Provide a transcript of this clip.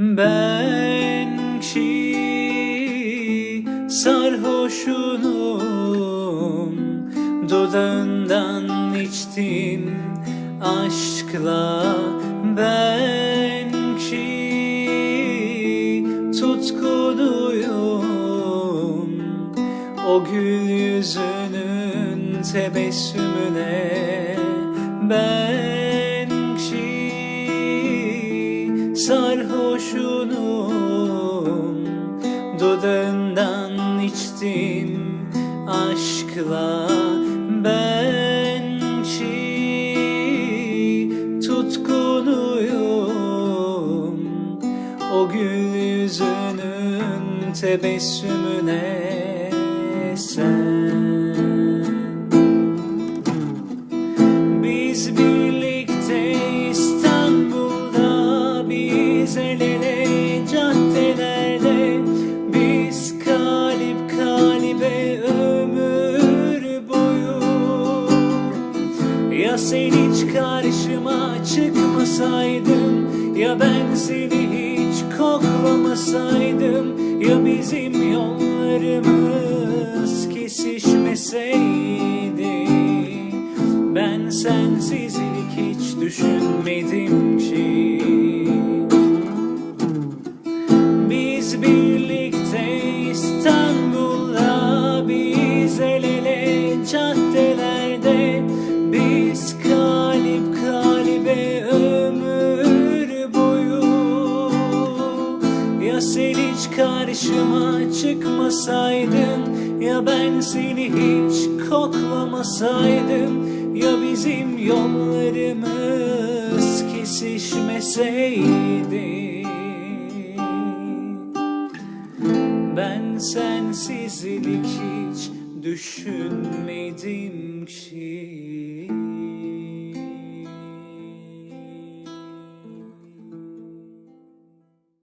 Ben ki sarhoşunum Dudağından içtim aşkla. Ben ki tutkuluyum O gül yüzünün tebessümüne. Ben ki sarhoşunum Dudağından içtim aşkla. Ben ki tutkuluyum O gül yüzünün tebessümüne sen ya sen hiç karşıma çıkmasaydın Ya ben seni hiç koklamasaydım Ya bizim yollarımız kesişmeseydi. Ben sensizlik hiç düşünmedim ki karşıma çıkmasaydın ya ben seni hiç koklamasaydım ya bizim yollarımız kesişmeseydi. Ben sensizlik hiç düşünmedim ki